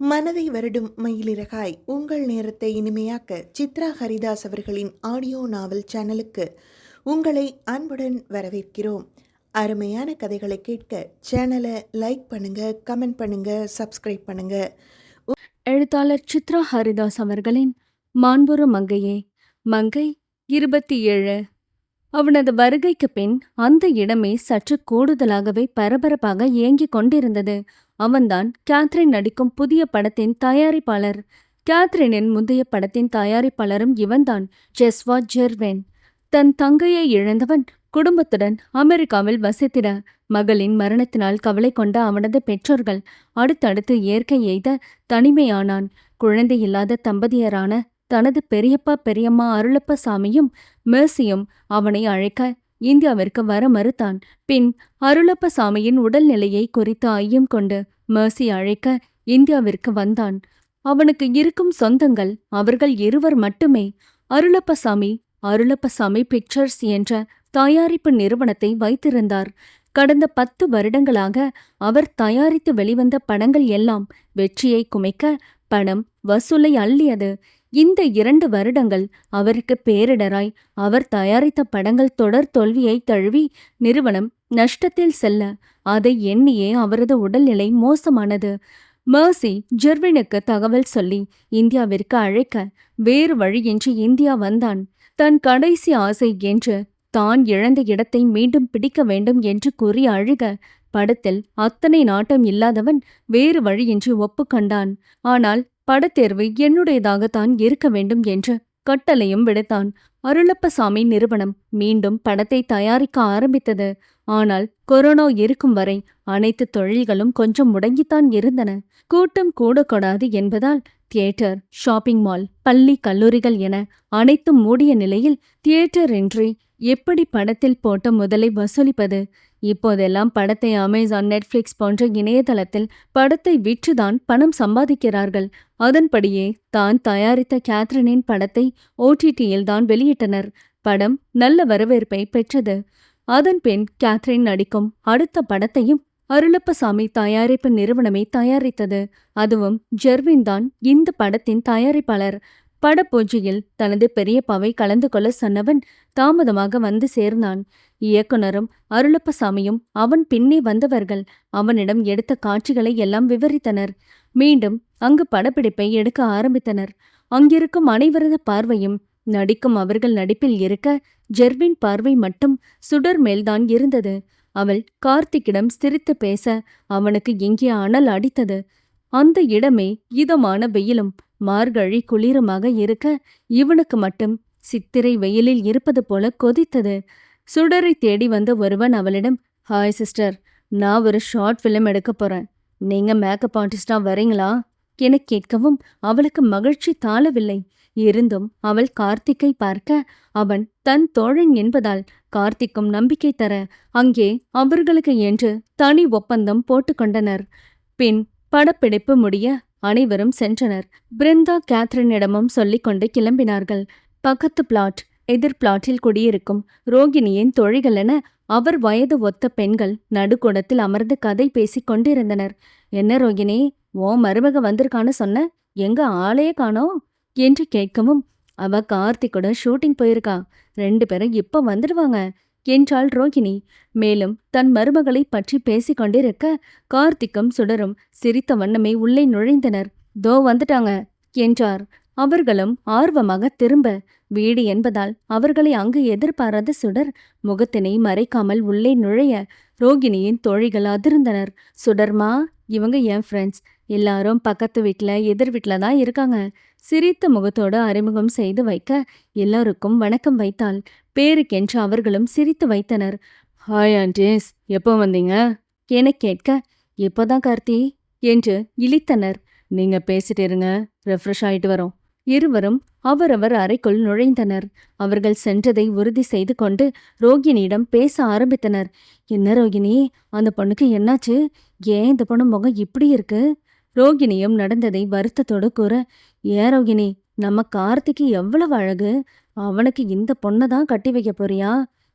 மனதை வருடும் மயிலிறகாய் உங்கள் நேரத்தை இனிமையாக்க சித்ரா ஹரிதாஸ் அவர்களின் ஆடியோ நாவல் சேனலுக்கு உங்களை அன்புடன் வரவேற்கிறோம். அருமையான கதைகளை கேட்க சேனலை லைக் பண்ணுங்க கமெண்ட் பண்ணுங்க சப்ஸ்கிரைப் பண்ணுங்க. எழுத்தாளர் சித்ரா ஹரிதாஸ் அவர்களின் மாண்புற மங்கையே மங்கை இருபத்தி ஏழு. அவனது வருகைக்கு பின் அந்த இடமே சற்று கூடுதலாகவே பரபரப்பாக இயங்கிக் கொண்டிருந்தது. அவன்தான் கேத்ரின் நடிக்கும் புதிய படத்தின் தயாரிப்பாளர். கேத்ரினின் முந்தைய படத்தின் தயாரிப்பாளரும் இவன்தான் ஜெஸ்வா ஜெர்வென். தன் தங்கையை இழந்தவன் குடும்பத்துடன் அமெரிக்காவில் வசித்திட மகளின் மரணத்தினால் கவலை கொண்ட அவனது பெற்றோர்கள் அடுத்தடுத்து இயற்கை எய்த தனிமையானான். குழந்தையில்லாத தம்பதியரான தனது பெரியப்பா பெரியம்மா அருளப்ப சாமியும் மேர்சியும் அவனை அழைக்க இந்தியாவிற்கு வர மறுத்தான். பின் அருளப்ப சாமியின் உடல்நிலையை குறித்து ஐயம் கொண்டு மேர்சி அழைக்க இந்தியாவிற்கு வந்தான். அவனுக்கு இருக்கும் சொந்தங்கள் அவர்கள் இருவர் மட்டுமே. அருளப்பசாமி அருளப்பசாமி பிக்சர்ஸ் என்ற தயாரிப்பு நிறுவனத்தை வைத்திருந்தார். கடந்த பத்து வருடங்களாக அவர் தயாரித்து வெளிவந்த படங்கள் எல்லாம் வெற்றியை குமைக்க பணம் வசூலை அள்ளியது. இந்த இரண்டு வருடங்கள் அவருக்கு பேரிடராய் அவர் தயாரித்த படங்கள் தொடர் தோல்வியை தழுவி நிறுவனம் நஷ்டத்தில் செல்ல அதை எண்ணியே அவரது உடல்நிலை மோசமானது. மர்சி ஜெர்வினுக்கு தகவல் சொல்லி இந்தியாவிற்கு அழைக்க வேறு வழியின்றி இந்தியா வந்தான். தன் கடைசி ஆசை என்று தான் இழந்த இடத்தை மீண்டும் பிடிக்க வேண்டும் என்று கூறி அழுக. படத்தில் அத்தனை நாட்டம் இல்லாதவன் வேறு வழியின்றி ஒப்புக்கொண்டான் ஆனால் படத்தேர்வு என்னுடையதாகத்தான் இருக்க வேண்டும் என்று கட்டளையும் விடுத்தான். அருளப்பசாமி நிறுவனம் மீண்டும் படத்தை தயாரிக்க ஆரம்பித்தது. ஆனால் கொரோனா இருக்கும் வரை அனைத்து தொழில்களும் கொஞ்சம் முடங்கித்தான் இருந்தன. கூட்டம் கூடக்கூடாது என்பதால் தியேட்டர் ஷாப்பிங் மால் பள்ளி கல்லூரிகள் என அனைத்தும் மூடிய நிலையில் தியேட்டர் இன்றி எப்படி படத்தில் போட்ட முதலை வசூலிப்பது? இப்போதெல்லாம் படத்தை அமேசான் நெட்ஃபிளிக்ஸ் போன்ற இணையதளத்தில் படத்தை விற்றுதான் பணம் சம்பாதிக்கிறார்கள். அதன்படியே தான் தயாரித்த கேத்ரினின் படத்தை ஓடிடியில் தான் வெளியிட்டனர். படம் நல்ல வரவேற்பை பெற்றது. அதன் பின் கேத்ரின் நடிக்கும் அடுத்த படத்தையும் அருளப்பசாமி தயாரிப்பு நிறுவனமே தயாரித்தது. அதுவும் ஜெர்வின் தான் இந்த படத்தின் தயாரிப்பாளர். படப்பூஜையில் தனது பெரியப்பாவை கலந்து கொள்ள சொன்னவன் தாமதமாக வந்து சேர்ந்தான். இயக்குனரும் அருளப்பசாமியும் அவன் பின்னே வந்தவர்கள் அவனிடம் எடுத்த காட்சிகளை எல்லாம் விவரித்தனர். மீண்டும் அங்கு படப்பிடிப்பை எடுக்க ஆரம்பித்தனர். அங்கிருக்கும் அனைவரது பார்வையும் நடிக்கும் அவர்கள் நடிப்பில் இருக்க ஜெர்வின் பார்வை மட்டும் சுடர் மேல்தான் இருந்தது. அவள் கார்த்திக்கிடம் சிரித்து பேச அவனுக்கு எங்கே அனல் அடித்தது. அந்த இடமே இதமான வெயிலும் மார்கழி குளிருமாக இருக்க இவனுக்கு மட்டும் சித்திரை வெயிலில் இருப்பது போல கொதித்தது. சுடரை தேடி வந்த ஒருவன் அவளிடம் ஹாய் சிஸ்டர் நான் ஒரு ஷார்ட் ஃபிலிம் எடுக்க போறேன். நீங்க மேக்கப் ஆர்டிஸ்டா வரீங்களா? என கேட்கவும் அவளுக்கு மகிழ்ச்சி தாளவில்லை இருந்தும் அவள் கார்த்திக்கை பார்க்க அவன் தன் தோழன் என்பதால் கார்த்திக்கும் நம்பிக்கை தர அங்கே அவர்களுக்கு என்று தனி ஒப்பந்தம் போட்டுக்கொண்டனர் பின் படப்பிடிப்பு முடிய அனைவரும் சென்றனர். பிருந்தா கேத்ரினிடமும் சொல்லிக்கொண்டு கிளம்பினார்கள். பக்கத்து பிளாட் எதிர் பிளாட்டில் குடியிருக்கும் ரோகிணியின் தொழிகள் என அவர் வயது ஒத்த பெண்கள் நடுக்கூடத்தில் அமர்ந்து கதை பேசிக் கொண்டிருந்தனர். என்ன ரோகிணி ஓ மருமக வந்திருக்கான்னு சொன்ன? எங்க ஆளையே காணோம் என்று கேட்கவும் அவ கார்த்திகோட ஷூட்டிங் போயிருக்கா. ரெண்டு பேரும் இப்ப வந்துடுவாங்க என்றாள் ரோகிணி. மேலும் தன் மருமகளை பற்றி பேசிக்கொண்டிருக்க கார்த்திக்கும் சுடரும் சிரித்த வண்ணமே உள்ளே நுழைந்தனர். தோ வந்துட்டாங்க என்றார். அவர்களும் ஆர்வமாக திரும்ப வீடு என்பதால் அவர்களை அங்கு எதிர்பாராத சுடர் முகத்தினை மறைக்காமல் உள்ளே நுழைய ரோகிணியின் தோழிகள் அதிர்ந்தனர். சுடர்மா இவங்க என் ஃப்ரெண்ட்ஸ் எல்லாரும் பக்கத்து வீட்ல எதிர் வீட்ல தான் இருக்காங்க. சிரித்த முகத்தோடு அறிமுகம் செய்து வைக்க எல்லாருக்கும் வணக்கம் வைத்தாள். பேருக்கென்று அவர்களும் சிரித்து வைத்தனர். Hi aunties. எப்போ வந்தீங்க? என கேட்க இப்போதான் கார்த்தி என்று இழித்தனர். நீங்க பேசிட்டு இருங்க. ரெஃப்ரெஷ் ஆயிட்டு வரோம். இருவரும் அவரவர் அறைக்குள் நுழைந்தனர். அவர்கள் சென்றதை உறுதி செய்து கொண்டு ரோகிணியிடம் பேச ஆரம்பித்தனர். என்ன ரோகிணி? அந்த பொண்ணுக்கு என்னாச்சு? ஏன் இந்த பொண்ணு முகம் இப்படி இருக்கு? ரோகிணியும் நடந்ததை வருத்தத்தோடு கூற ஏன் ரோகிணி? நம்ம கார்த்திக்கு எவ்வளவு அழகு. அவனுக்கு இந்த பொண்ணை தான் கட்டி வைக்க போறியா?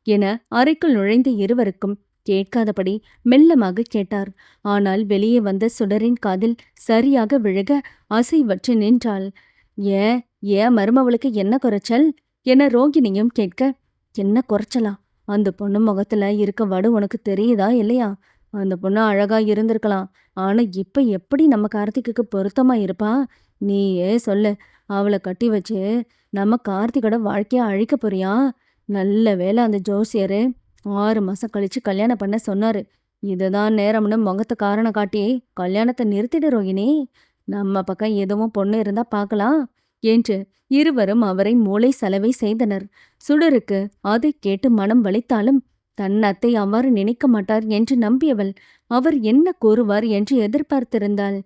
என அறைக்குள் நுழைந்த இருவருக்கும் கேட்காதபடி மெல்லமாக கேட்டார். ஆனால் வெளியே வந்த சுடரின் காதில் சரியாக விழுக அசைவற்று நின்றாள். ஏ ஏன் மருமவளுக்கு என்ன குறைச்சல்? என ரோகிணியும் கேட்க என்ன குறைச்சலா? அந்த பொண்ணு முகத்துல இருக்க வடு உனக்கு தெரியுதா இல்லையா? அந்த பொண்ணு அழகா இருந்திருக்கலாம். ஆனா இப்ப எப்படி நம்ம கார்த்திக்குக்கு பொருத்தமா இருப்பா? நீயே சொல்லு. அவளை கட்டி வச்சு நம்ம கார்த்திகோட வாழ்க்கைய அழிக்க போறியா? நல்ல வேளை அந்த ஜோசியர் ஆறு மாசம் கழிச்சு கல்யாணம் பண்ண சொன்னாரு. இதுதான் நேரம்னு முகத்தை காரணம் காட்டி கல்யாணத்தை நிறுத்திடு ரோகிணி. நம்ம பக்கம் எதுவும் பொண்ணு இருந்தா பார்க்கலாம் என்று இருவரும் அவரை மூளை செலவை செய்தனர். சுடருக்கு அதை கேட்டு மனம் வலித்தாலும் தன் அத்தை அவ்வாறு நினைக்க மாட்டார் என்று நம்பியவள். அவர் என்ன கூறுவார் என்று எதிர்பார்த்திருந்தாள்.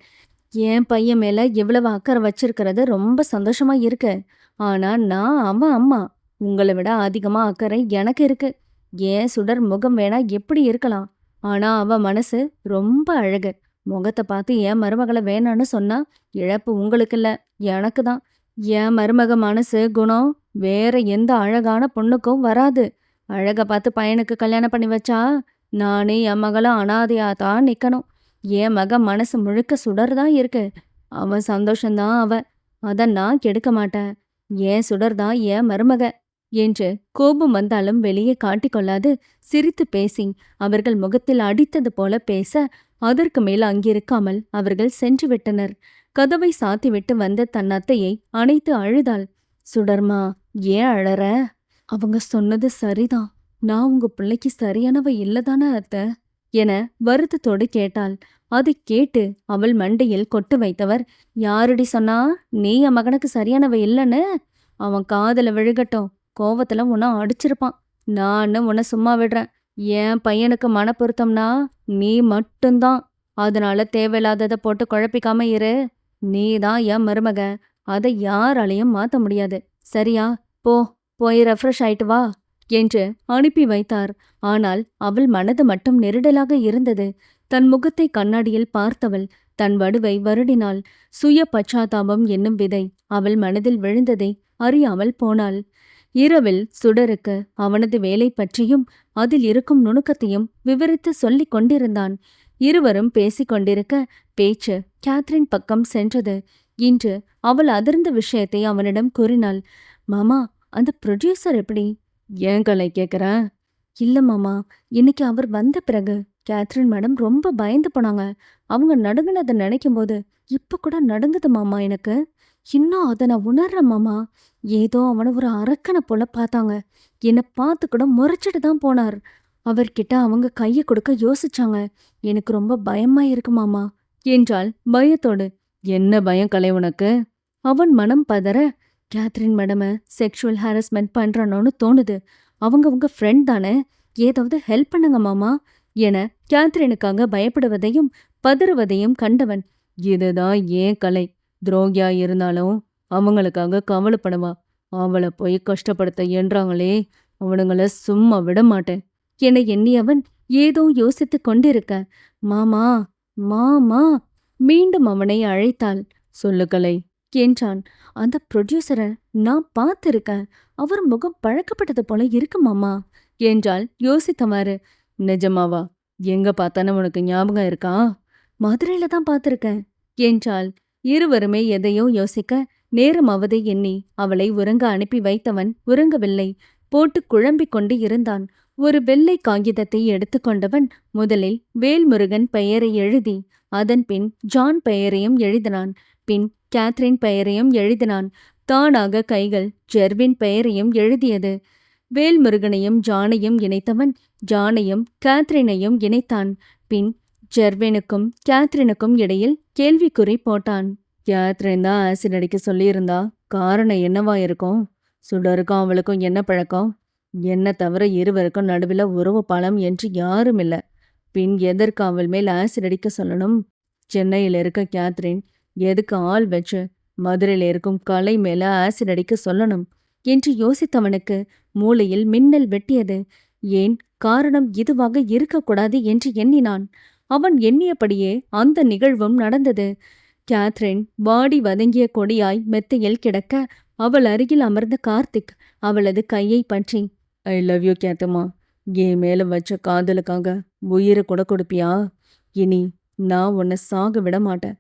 என் பையன் மேல இவ்வளவு அக்கறை வச்சிருக்கிறது ரொம்ப சந்தோஷமா இருக்கு. ஆனா நான் அவன் அம்மா உங்களை விட அதிகமா அக்கறை எனக்கு இருக்கு. ஏன் சுடர் முகம் வேணா எப்படி இருக்கலாம். ஆனா அவ மனசு ரொம்ப அழகு. முகத்தை பார்த்து என் மருமகளை வேணான்னு சொன்னா இழப்பு உங்களுக்கு இல்ல எனக்கு தான். என் மருமக மனசு குணம் வேற எந்த அழகான பொண்ணுக்கும் வராது. அழக பார்த்து பையனுக்கு கல்யாணம் பண்ணி வச்சா நானே என் மகளும் அனாதையா தான் நிக்கணும். என் மக மனசு முழுக்க சுடர் தான் இருக்கு. அவன் சந்தோஷந்தான் அவ அத நான் கெடுக்க மாட்டேன். ஏன் சுடர் தான் என் மருமக என்று கோபம் வந்தாலும் வெளியே காட்டிக்கொள்ளாது சிரித்து பேசி அவர்கள் முகத்தில் அடித்தது போல பேச அதற்கு மேல் அங்கிருக்காமல் அவர்கள் சென்று விட்டனர். கதவை சாத்திவிட்டு வந்த தன் அத்தையை அணைத்து அழுதாள். சுடர்மா ஏன் அழற? அவங்க சொன்னது சரிதான். நான் உங்க பிள்ளைக்கு சரியானவ இல்லதானே அத்தை என வருத்தத்தோடு கேட்டாள். அதை கேட்டு அவள் மண்டையில் கொட்டு வைத்தவர் யாருடி சொன்னா நீ என் மகனுக்கு சரியானவ இல்லைன்னு? அவன் காதல விழுகட்டும் கோவத்துல உன்னை அடிச்சிருப்பான். நான் உன்னை சும்மா விடுறேன். என் பையனுக்கு மன பொருத்தம்னா நீ மட்டும்தான். அதனால தேவையில்லாததை போட்டு குழப்பிக்காம இரு. நீ தான் என் மருமக. அதை யாராலையும் மாத்த முடியாது. சரியா? போ. போய் ரெஃப்ரெஷ் ஆயிட்டு வா என்று அனுப்பி வைத்தார். ஆனால் அவள் மனது மட்டும் நெருடலாக இருந்தது. தன் முகத்தை கண்ணாடியில் பார்த்தவள் தன் வடுவை வருடினாள். சுய பச்சாத்தாபம் என்னும் விதை அவள் மனதில் விழுந்ததை அறியாமல் போனாள். இரவில் சுடருக்கு அவனது வேலை பற்றியும் அதில் இருக்கும் நுணுக்கத்தையும் விவரித்து சொல்லிக் கொண்டிருந்தான். இருவரும் பேசிக் கொண்டிருக்க பேச்சு கேத்ரின் பக்கம் சென்றது. இன்று அவள் அதிர்ந்த விஷயத்தை அவனிடம் கூறினாள். மாமா அந்த ப்ரொடியூசர் எப்படி? ஏன் கலை கேக்குற? இல்லை மாமா இன்னைக்கு அவர் வந்த பிறகு கேத்ரின் மேடம் ரொம்ப பயந்து போனாங்க. அவங்க நடுங்கினதை நினைக்கும் போது இப்போ கூட நடுங்குது மாமா எனக்கு. இன்னும் அதை நான் உணர்றேன் மாமா. ஏதோ அவனை ஒரு அரக்கனை போல பார்த்தாங்க. என்னை பார்த்து கூட முறைச்சிட்டு தான் போனார். அவர்கிட்ட அவங்க கையை கொடுக்க யோசிச்சாங்க. எனக்கு ரொம்ப பயமா இருக்கு மாமா. என்றால் பயத்தோடு. என்ன பயம் கலை உனக்கு? அவன் மனம் பதற கேத்ரின் மேடம செக்ஷுவல் ஹாரஸ்மெண்ட் பண்றானோன்னு தோணுது. அவங்க உங்க ஃப்ரெண்ட் தானே. ஏதாவது ஹெல்ப் பண்ணுங்க மாமா. என கேத்ரினுக்காக பயப்படுவதையும் பதறுவதையும் கண்டவன். இதுதான் ஏன் கலை? துரோகியா இருந்தாலும் அவங்களுக்காக கவலைப்படுவா. அவளை போய் கஷ்டப்படுத்த என்றாங்களே அவனுங்கள சும்மா விட மாட்டேன். என எண்ணியவன் ஏதோ யோசித்து கொண்டிருக்க. மாமா மாமா மீண்டும் அவனை அழைத்தாள். சொல்லுக்கலை என்றான். அந்த ப்ரொடியூசரை நான் பார்த்திருக்கேன். அவர் முகம் பழக்கப்பட்டது போல இருக்கு மாமா என்றாள். யோசித்தவாறு நிஜமாவா? எங்க பார்த்தானே உனக்கு ஞாபகம் இருக்கா? மதுரையில தான் பார்த்துருக்கேன் என்றால் இருவருமே எதையோ யோசிக்க நேரமாவதை எண்ணி அவளை உறங்க அனுப்பி வைத்தவன் உறங்கவில்லை. போட்டு குழம்பிக் கொண்டு இருந்தான். ஒரு வெள்ளை காகிதத்தை எடுத்துக்கொண்டவன் முதலில் வேல்முருகன் பெயரை எழுதி அதன் பின் ஜான் பெயரையும் எழுதினான். பின் கேத்ரின் பெயரையும் எழுதினான். தானாக கைகள் ஜெர்வின் பெயரையும் எழுதியது. வேல்முருகனையும் ஜானையும் இணைத்தவன் ஜானையும் கேத்ரினையும் இணைத்தான். பின் ஜெர்வினுக்கும் கேத்ரினுக்கும் இடையில் கேள்விக்குறி போட்டான். கேத்ரின் தான் ஆசிட் அடிக்க சொல்லியிருந்தா காரணம் என்னவா இருக்கும்? சுடருக்கும் அவளுக்கும் என்ன பழக்கம்? என்ன தவிர இருவருக்கும் நடுவில் உறவு பழம் என்று யாரும் இல்லை. பின் எதற்கு அவள் மேல் ஆசிட் அடிக்க சொல்லணும்? சென்னையில் இருக்க கேத்ரின் எதுக்கு ஆள் வச்சு மதுரையில் இருக்கும் கலை மேல ஆசிட் அடிக்க சொல்லணும்? என்று யோசித்தவனுக்கு மூளையில் மின்னல் வெட்டியது. ஏன்? காரணம் இதுவாக இருக்கக்கூடாது என்று எண்ணினான். அவன் எண்ணியபடியே அந்த நிகழ்வும் நடந்தது. கேத்ரின் வாடி வதங்கிய கொடியாய் மெத்தையில் கிடக்க அவள் அருகில் அமர்ந்த கார்த்திக் அவளது கையை பற்றி ஐ லவ் யூ கேத்தம்மா. என் மேல வச்ச காதலுக்காக உயிரை கூட கொடுப்பியா? இனி நான் உன்னை சாக விட மாட்டேன்.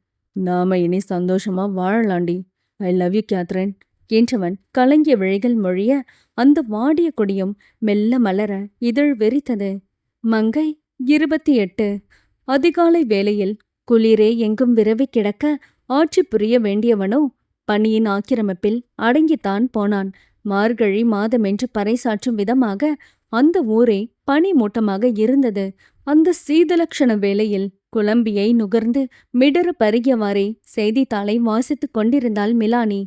நாம இனி சந்தோஷமா வாழலாண்டி. ஐ லவ் யூ கேத்ரின் என்றவன் கலங்கிய விழிகள் மொழிய அந்த வாடிய கொடியும் மெல்ல மலர இதழ் வெறித்தது. மங்கை இருபத்தி எட்டு அதிகாலை வேளையில் குளிரே எங்கும் விரவி கிடக்க ஆட்சி புரிய வேண்டியவனோ பனியின் ஆக்கிரமிப்பில் அடங்கித்தான் போனான். மார்கழி மாதமென்று பறைசாற்றும் விதமாக அந்த ஊரே பனி மூட்டமாக இருந்தது. அந்த சீதலக்ஷண வேளையில் குழம்பியை நுகர்ந்து மிடறு பருகியவாறே செய்தித்தாளை வாசித்துக் கொண்டிருந்தாள் மிலானி.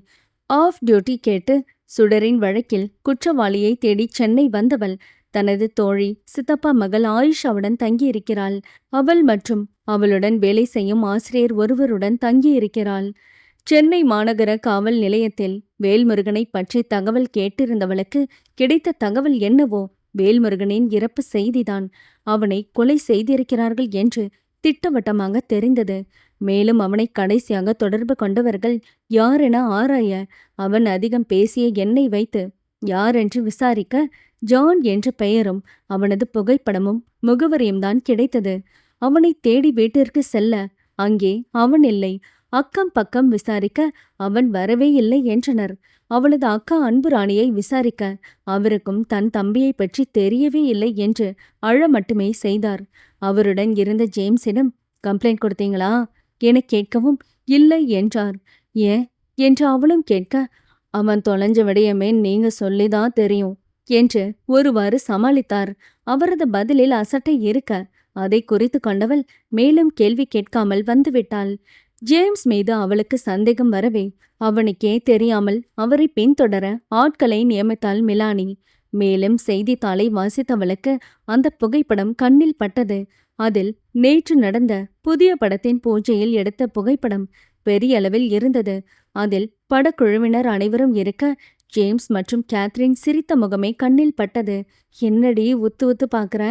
ஆஃப் டியூட்டி கேட்டு சுடரின் வழக்கில் குற்றவாளியை தேடி சென்னை வந்தவள். தனது தோழி சித்தப்பா மகள் ஆயிஷாவுடன் தங்கியிருக்கிறாள். அவள் மற்றும் அவளுடன் வேலை செய்யும் ஆசிரியர் ஒருவருடன் தங்கியிருக்கிறாள். சென்னை மாநகர காவல் நிலையத்தில் வேல்முருகனை பற்றி தகவல் கேட்டிருந்தவளுக்கு கிடைத்த தகவல் என்னவோ? வேல்முருகனின் இறப்பு செய்திதான். அவனை கொலை செய்திருக்கிறார்கள் என்று திட்டவட்டமாக தெரிந்தது. மேலும் அவனை கடைசியாக தொடர்பு கொண்டவர்கள் யாரென ஆராய அவன் அதிகம் பேசிய என்னை வைத்து யாரென்று விசாரிக்க ஜான் என்ற பெயரும் அவனது புகைப்படமும் முகவரியும் தான் கிடைத்தது. அவனை தேடி வீட்டிற்கு செல்ல அங்கே அவன் இல்லை. அக்கம் பக்கம் விசாரிக்க அவன் வரவே இல்லை என்றனர். அவளது அக்கா அன்புராணியை விசாரிக்க அவருக்கும் தன் தம்பியை பற்றி தெரியவே இல்லை என்று அழ மட்டுமே செய்தார். அவருடன் இருந்த ஜேம்ஸிடம் கம்ப்ளைண்ட் கொடுத்தீங்களா? என கேட்கவும் இல்லை என்றார். ஏன்? என்று அவளும் கேட்க அவன் தொலைஞ்ச விடயமே நீங்க சொல்லிதான் தெரியும் என்று ஒருவாறு சமாளித்தார். அவரது பதிலில் அசட்டை இருக்க அதை குறித்து கொண்டவள் மேலும் கேள்வி கேட்காமல் வந்துவிட்டாள். ஜேம்ஸ் மீது அவளுக்கு சந்தேகம் வரவே அவனுக்கே தெரியாமல் அவரை பின்தொடர ஆட்களை நியமித்தாள் மிலானி. மேலும் செய்தித்தாளை வாசித்தவளுக்கு அந்த புகைப்படம் கண்ணில் பட்டது. அதில் நேற்று நடந்த புதிய படத்தின் பூஜையில் எடுத்த புகைப்படம் பெரிய அளவில் இருந்தது. அதில் படக்குழுவினர் அனைவரும் இருக்க ஜேம்ஸ் மற்றும் கேத்ரின் சிரித்த முகமே கண்ணில் பட்டது. என்னடி உத்து உத்து பாக்குற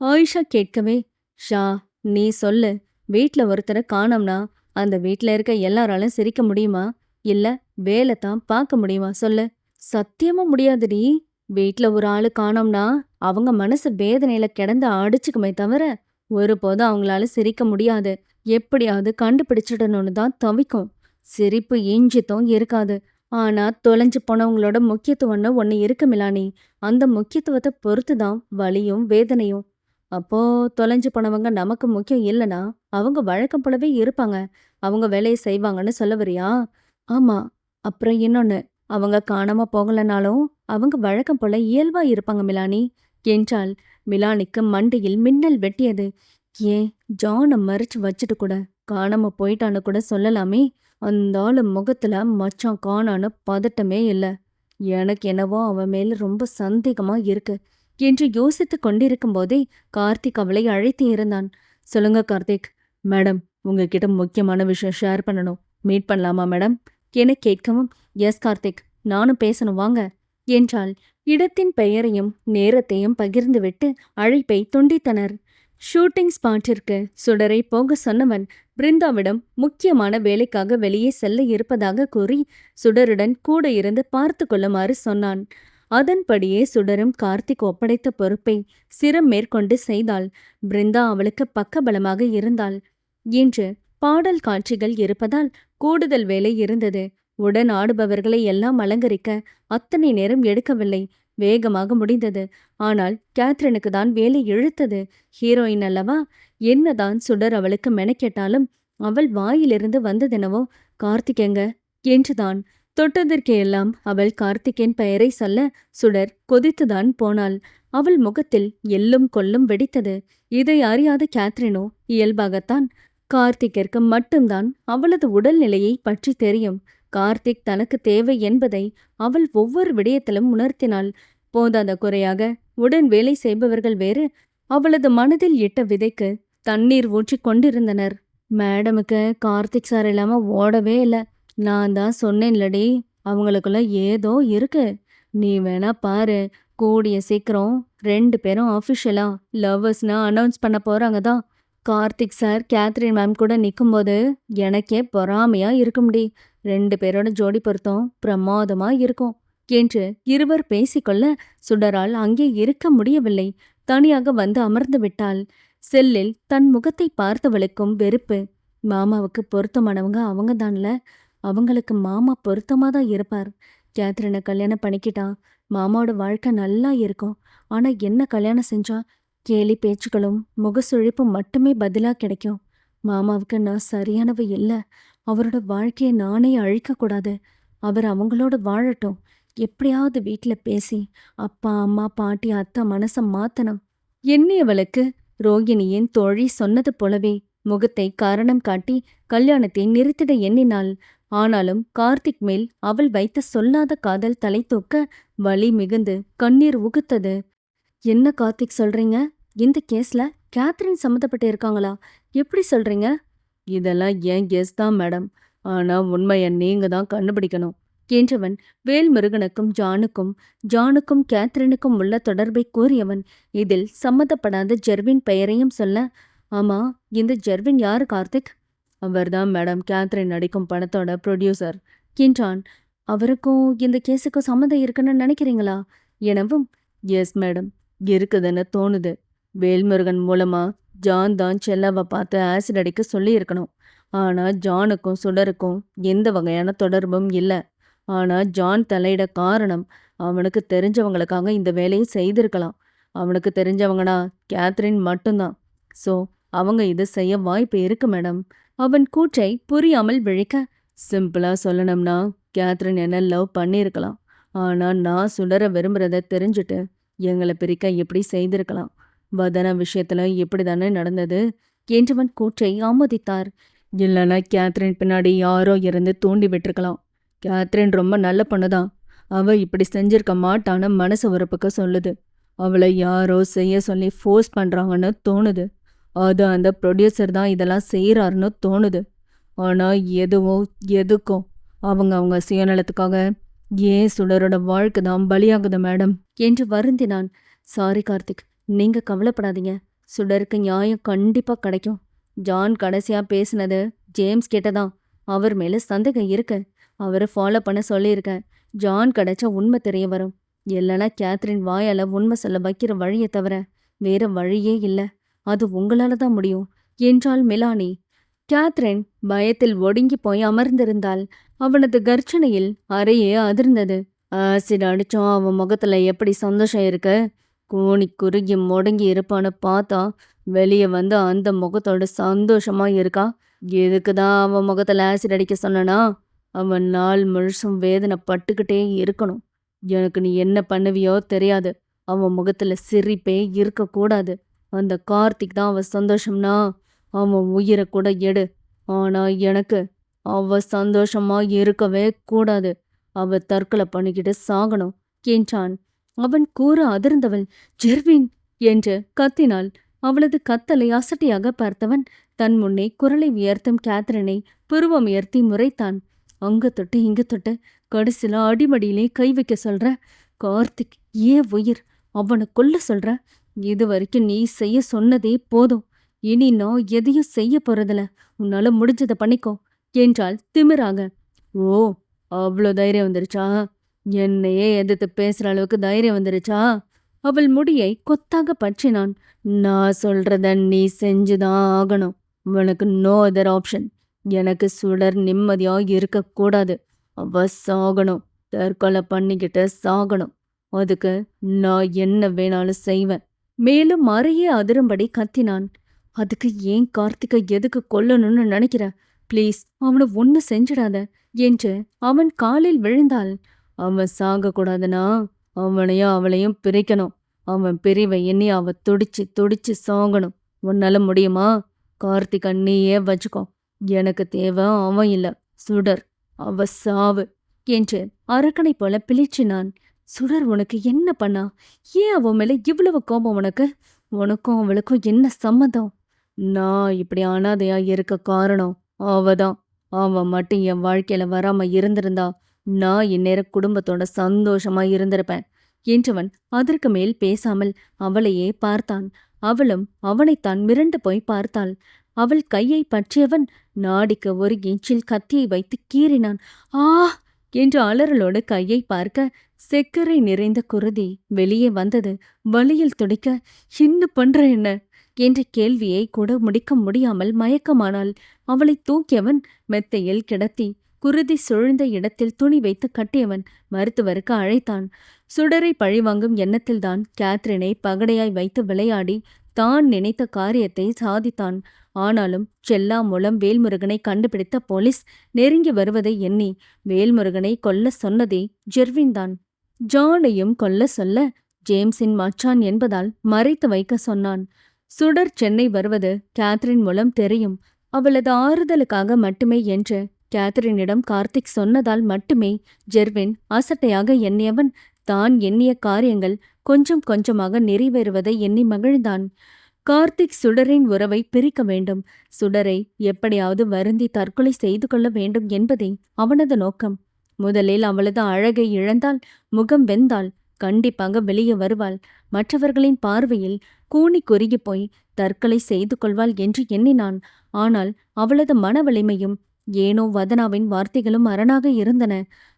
ஆயிஷா கேட்கவே ஷா நீ சொல்லு. வீட்ல ஒருத்தரை காணோம்னா அந்த வீட்ல இருக்க எல்லாராலும் சிரிக்க முடியுமா? இல்ல வேலை தான் பார்க்க முடியுமா? சொல்லு. சத்தியமா முடியாதுடி. வீட்ல ஒரு ஆளு காணோம்னா அவங்க மனசு வேதனையில கிடந்து அடிச்சுக்குமே தவிர ஒருபோதும் அவங்களால சிரிக்க முடியாது. எப்படியாவது கண்டுபிடிச்சிடணும்னு தான் தவிக்கும். சிரிப்பு இஞ்சித்தும் இருக்காது. ஆனா தொலைஞ்சு போனவங்களோட முக்கியத்துவம்னு ஒன்னு இருக்கு மிலானி. அந்த முக்கியத்துவத்தை பொறுத்து தான் வலியும் வேதனையும். அப்போ தொலைஞ்சு போனவங்க நமக்கு முக்கியம் இல்லனா அவங்க வழக்கம் போலவே இருப்பாங்க. அவங்க வேலையை செய்வாங்கன்னு சொல்ல வரியா? ஆமா. அப்புறம் இன்னொன்னு. அவங்க காணாம போகலனாலும் அவங்க வழக்கம் போல இயல்பா இருப்பாங்க மிலானி. என்றால் மிலானிக்கு மண்டையில் மின்னல் வெட்டியது. ஏன்? ஜானை மறைச்சு வச்சுட்டு கூட காணாம போயிட்டான்னு கூட சொல்லலாமே. அந்த ஆளு முகத்துல மச்சான் காணான்னு பதட்டமே இல்லை. எனக்கு என்னவோ அவன் மேல ரொம்ப சந்தேகமா இருக்கு என்று யோசித்து கொண்டிருக்கும் போதே கார்த்திக் அவளை அழைத்து இருந்தான். சொல்லுங்க கார்த்திக். மேடம் உங்ககிட்ட முக்கியமான விஷயம் ஷேர் பண்ணணும். மீட் பண்ணலாமா மேடம்? என கேட்கவும் எஸ் கார்த்திக் நானும் பேசணும் வாங்க என்றால் இடத்தின் பெயரையும் நேரத்தையும் பகிர்ந்துவிட்டு அழைப்பை துண்டித்தனர். ஷூட்டிங் ஸ்பாட்டிற்கு சுடரை போக சொன்னவன் பிருந்தாவிடம் முக்கியமான வேலைக்காக வெளியே செல்ல இருப்பதாக கூறி சுடருடன் கூட இருந்து பார்த்து கொள்ளுமாறு சொன்னான். அதன்படியே சுடரும் கார்த்திக் ஒப்படைத்த பொறுப்பை சிரம் மேற்கொண்டு செய்தாள். பிருந்தா அவளுக்கு பக்கபலமாக இருந்தாள். இன்று பாடல் காட்சிகள் இருப்பதால் கூடுதல் வேலை இருந்தது. உடன் ஆடுபவர்களை எல்லாம் அலங்கரிக்க அத்தனை நேரம் எடுக்கவில்லை. வேகமாக முடிந்தது. ஆனால் கேத்ரினுக்கு தான் வேலை இழுத்தது. ஹீரோயின் அல்லவா? என்னதான் சுடர் அவளுக்கு மெனக்கெட்டாலும் அவள் வாயிலிருந்து வந்ததெனவோ? கார்த்திகேங்க என்றுதான். தொட்டதற்கு எல்லாம் அவள் கார்த்திகேன் பெயரை சொல்ல சுடர் கொதித்துதான் போனாள். அவள் முகத்தில் எள்ளும் கொல்லும் வெடித்தது. இதை அறியாத கேத்ரினோ இயல்பாகத்தான் கார்த்திக்கிற்கு மட்டும்தான் அவளது உடல்நிலையை பற்றி தெரியும். கார்த்திக் தனக்கு தேவை என்பதை அவள் ஒவ்வொரு விடயத்திலும் உணர்த்தினாள். போதாத குறையாக உடன் வேலை செய்பவர்கள் வேறு. அவளது மனதில் இட்ட விதைக்கு தண்ணீர் ஊற்றிக் கொண்டிருந்தனர். மேடமுக்கு கார்த்திக் சார் இல்லாம ஓடவே இல்லை. நான் தான் சொன்னேன்லடி அவங்களுக்குள்ள ஏதோ இருக்கு. நீ வேணா பாரு. கூடிய சீக்கிரம் ரெண்டு பேரும் அஃபிஷியலா லவ்வர்ஸ்னா அனௌன்ஸ் பண்ண போறாங்க தான். கார்த்திக் சார் கேத்ரின் மேம் கூட நிற்கும்போது எனக்கே பொறாமையா இருக்கும்டி. ரெண்டு பேரோட ஜோடி பொருத்தம் பிரமாதமா இருக்கும். என்று இருவர் பேசிக்கொள்ள சுடரால் அங்கே இருக்க முடியவில்லை. தனியாக வந்து அமர்ந்து விட்டாள். செல்லில் தன் முகத்தை பார்த்தவளுக்கும் வெறுப்பு. மாமாவுக்கு பொருத்தமானவங்க அவங்க தான்ல. அவங்களுக்கு மாமா பொருத்தமாக தான் இருப்பார். கேத்ரினை கல்யாணம் பண்ணிக்கிட்டா மாமாவோட வாழ்க்கை நல்லா இருக்கும். ஆனா என்ன கல்யாணம் செஞ்சா கேலி பேச்சுக்களும் முகசுழிப்பும் மட்டுமே பதிலா கிடைக்கும். மாமாவுக்கு நான் சரியானவ இல்ல. அவரோட வாழ்க்கையை நானே அழிக்கக்கூடாது அவர் அவங்களோட வாழட்டும். எப்படியாவது வீட்டில் பேசி அப்பா அம்மா பாட்டி அத்தை மனச மாத்தணும். எண்ணியவளுக்கு ரோகிணியின் தோழி சொன்னது போலவே முகத்தை காரணம் காட்டி கல்யாணத்தை நிறுத்திட எண்ணினாள். ஆனாலும் கார்த்திக் மேல் அவள் வைத்த சொல்லாத காதல் தலை தூக்க வலி மிகுந்து கண்ணீர் உகுத்தது. என்ன கார்த்திக் சொல்றீங்க? இந்த கேஸில் கேத்ரின் சம்மந்தப்பட்டு இருக்காங்களா? எப்படி சொல்றீங்க? இதெல்லாம் ஏன் கேஸ் தான் மேடம் ஆனால் உண்மையை நீங்கள் தான் கண்டுபிடிக்கணும். என்றவன் வேல்முருகனுக்கும் ஜானுக்கும் ஜானுக்கும் கேத்ரினுக்கும் உள்ள தொடர்பை கூறியவன் இதில் சம்மந்தப்படாத ஜெர்வின் பெயரையும் சொல்ல ஆமா இந்த ஜெர்வின் யார் கார்த்திக்? அவர்தான் மேடம் கேத்ரின் நடிக்கும் படத்தோட ப்ரொடியூசர் என்றான். அவருக்கும் இந்த கேஸுக்கும் சம்மந்தம் இருக்குன்னு நினைக்கிறீங்களா? எனவும். எஸ் மேடம் இருக்குதுன்னு தோணுது. வேல்முருகன் மூலமாக ஜான் தான் செல்லாவை பார்த்து ஆசிட் அடிக்க சொல்லியிருக்கணும். ஆனால் ஜானுக்கும் சுடருக்கும் எந்த வகையான தொடர்பும் இல்லை. ஆனால் ஜான் தலையிட காரணம் அவனுக்கு தெரிஞ்சவங்களுக்காக இந்த வேலையை செய்திருக்கலாம். அவனுக்கு தெரிஞ்சவங்கனா கேத்ரின் மட்டும்தான். ஸோ அவங்க இது செய்ய வாய்ப்பு இருக்கு மேடம். அவன் கூற்றை புரியாமல் விழிக்க சிம்பிளாக சொல்லணும்னா கேத்ரின் என்ன லவ் பண்ணியிருக்கலாம். ஆனால் நான் சுடர விரும்புகிறத தெரிஞ்சுட்டு எங்களை பிரிக்க எப்படி செய்திருக்கலாம்? வதன விஷயத்துல எப்படி தானே நடந்தது? என்றவன் கூற்றை ஆமோதித்தார். இல்லைன்னா கேத்ரின் பின்னாடி யாரோ இருந்து தூண்டி விட்டுருக்கலாம். கேத்ரின் ரொம்ப நல்ல பொண்ணுதான். அவ இப்படி செஞ்சிருக்க மாட்டான்னு மனசு உறுப்புக்கு சொல்லுது. அவளை யாரோ செய்ய சொல்லி ஃபோர்ஸ் பண்ணுறாங்கன்னு தோணுது. அது அந்த ப்ரொடியூசர் தான் இதெல்லாம் செய்கிறாருன்னு தோணுது. ஆனால் எதுவோ எதுக்கும் அவங்க அவங்க சுயநலத்துக்காக ஏன் சுடரோட வாழ்க்கை தான் பலியாகுது மேடம்? என்று வருந்தினான். சாரி கார்த்திக் நீங்க கவலைப்படாதீங்க. சுடருக்கு நியாயம் கண்டிப்பா கிடைக்கும். ஜான் கடைசியா பேசினது ஜேம்ஸ் கிட்டதான். அவர் மேல சந்தேகம் இருக்கு. அவரை ஃபாலோ பண்ண சொல்லியிருக்கேன் ஜான் கிடைச்சா உண்மை தெரிய வரும். இல்லைனா கேத்ரின் வாயால உண்மை சொல்ல வைக்கிற வழியை தவிர வேற வழியே இல்ல. அது உங்களால தான் முடியும். என்றாள் மிலானி. கேத்ரின் பயத்தில் ஒடுங்கி போய் அமர்ந்திருந்தாள் அவனது கர்ச்சனையில் அறையே அதிர்ந்தது. ஆசிட் அடிச்சோம் அவன் முகத்துல எப்படி சந்தோஷம் இருக்கு? கோணி குறுகி முடங்கி இருப்பான்னு பார்த்தா வெளியே வந்து அந்த முகத்தோட சந்தோஷமா இருக்கா? எதுக்கு தான் அவன் முகத்தில் ஆசிட் அடிக்க சொன்னனா? அவன் நாள் முழுசும் வேதனை பட்டுக்கிட்டே இருக்கணும். எனக்கு நீ என்ன பண்ணுவியோ தெரியாது. அவன் முகத்தில் சிரிப்பே இருக்கக்கூடாது. அந்த கார்த்திக் தான் அவன் சந்தோஷம்னா அவன் உயிரை கூட எடு. ஆனால் எனக்கு அவ சந்தோஷமா இருக்கவே கூடாது. அவ தற்கொலை பண்ணிக்கிட்டு சாகணும். என்றான் அவன் கூற அதிர்ந்தவள் ஜெர்வின்! என்று கத்தினாள். அவளது கத்தலை அசட்டியாக பார்த்தவன் தன் முன்னே குரலை உயர்த்தும் கேத்ரினை புருவம் உயர்த்தி முறைத்தான். அங்க தொட்டு இங்க தொட்டு கடைசில அடிமடியிலே கை வைக்க சொல்ற? கார்த்திக் ஏன் உயிர்? அவனை கொல்ல சொல்ற? இது வரைக்கும் நீ செய்ய சொன்னதே போதும். இனி நான் எதையும் செய்ய போறதில்ல. உன்னால முடிஞ்சதை பண்ணிக்கோ என்றாள் திமிராக. ஓ அவ்வளோ தைரியம் வந்துருச்சா? என்னையே எதிர்த்து பேசுற அளவுக்கு தைரியம் வந்துருச்சா? அவள் முடியை கொத்தாக பற்றினான். நான் சொல்றத நீ செஞ்சுதான் ஆகணும். உனக்கு நோ அதர் ஆப்ஷன் எனக்கு சுடர் நிம்மதியா இருக்கக்கூடாது. அவ சாகணும் தற்கொலை பண்ணிக்கிட்டு சாகணும். அதுக்கு நான் என்ன வேணாலும் செய்வேன். மேலும் மறையே அதிரும்படி கத்தினான். அதுக்கு ஏன் கார்த்திகை எதுக்கு கொல்லணும்னு நினைக்கிற? ப்ளீஸ் அவனை ஒண்ணு செஞ்சிடாத. என்று அவன் காலில் விழுந்தாள். அவன் சாகக்கூடாதுன்னா அவனையும் அவளையும் பிரிக்கணும். அவன் பிரிவை எண்ணி அவ துடிச்சு துடிச்சு சாகணும். உன்னால முடியுமா? கார்த்திக் அண்ணியே வச்சுக்கோ. எனக்கு தேவை அவன் இல்லை. சுடர். அவ சாவு. என்று அரக்கனை போல பிளிச்சினான். சுடர் உனக்கு என்ன பண்ணா? ஏன் அவன் மேல இவ்வளவு கோபம் உனக்கு? உனக்கும் அவளுக்கும் என்ன சம்மதம் நான் இப்படி அனாதையா இருக்க காரணம் அவதான். அவன் மட்டும் என் வாழ்க்கையில வராம இருந்திருந்தா நான் இந்நேரம் குடும்பத்தோட சந்தோஷமா இருந்திருப்பேன் என்றவன் அதற்கு மேல் பேசாமல் அவளையே பார்த்தான். அவளும் அவனைத்தான் மிரண்டு போய் பார்த்தாள். அவள் கையை பற்றியவன் நாடிக்கு ஒரு இன்ச்சில் கத்தியை வைத்து கீறினான். ஆ! என்று அலறலோடு கையை பார்க்க செக்கரை நிறைந்த குருதி வெளியே வந்தது. வழியில் துடிக்க என்ன பண்ற என்ன? என்ற கேள்வியை கூட முடிக்க முடியாமல் மயக்கமானாள். அவளை தூக்கியவன் மெத்தையில் கிடத்தி குருதி சுழ்ந்த இடத்தில் துணி வைத்து கட்டியவன் மருத்துவருக்கு அழைத்தான். சுடரை பழிவாங்கும் எண்ணத்தில்தான் கேத்ரினை பகடையாய் வைத்து விளையாடி தான் நினைத்த காரியத்தை சாதித்தான். ஆனாலும் செல்லா மூலம் வேல்முருகனை கண்டுபிடித்த போலீஸ் நெருங்கி வருவதை எண்ணி வேல்முருகனை கொல்ல சொன்னதே ஜெர்வின்தான். ஜானையும் கொல்ல சொல்ல ஜேம்ஸின் மச்சான் என்பதால் மறைத்து வைக்க சொன்னான். சுடர் சென்னை வருவது கேத்ரின் மூலம் தெரியும். அவளது ஆறுதலுக்காக மட்டுமே என்று கேத்ரினிடம் கார்த்திக் சொன்னதால் மட்டுமே ஜெர்வின் அசட்டையாக எண்ணியவன். தான் எண்ணிய காரியங்கள் கொஞ்சம் கொஞ்சமாக நிறைவேறுவதை எண்ணி மகிழ்ந்தான். கார்த்திக் சுடரின் உறவை பிரிக்க வேண்டும். சுடரை எப்படியாவது வருந்தி தற்கொலை செய்து கொள்ள வேண்டும் என்பதே அவனது நோக்கம். முதலில் அவளது அழகை இழந்தால் முகம் வெந்தாள் கண்டிப்பாக வெளியே வருவாள். மற்றவர்களின் பார்வையில் கூணி குறுகி போய் தற்கொலை செய்து கொள்வாள் என்று எண்ணினான். ஆனால் அவளது மன வலிமையும் ஏனோ வதனாவின் வார்த்தைகளும் அரணாக இருந்தன.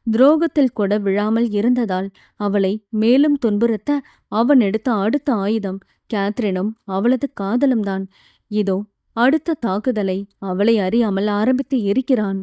துரோகத்தில் கூட விழாமல் இருந்ததால் அவளை மேலும் துன்புறுத்த அவன் எடுத்த அடுத்த ஆயுதம் கேத்ரினும் அவளது காதலும்தான். இதோ அடுத்த தாக்குதலை அவளை அறியாமல் ஆரம்பித்து இருக்கிறான்.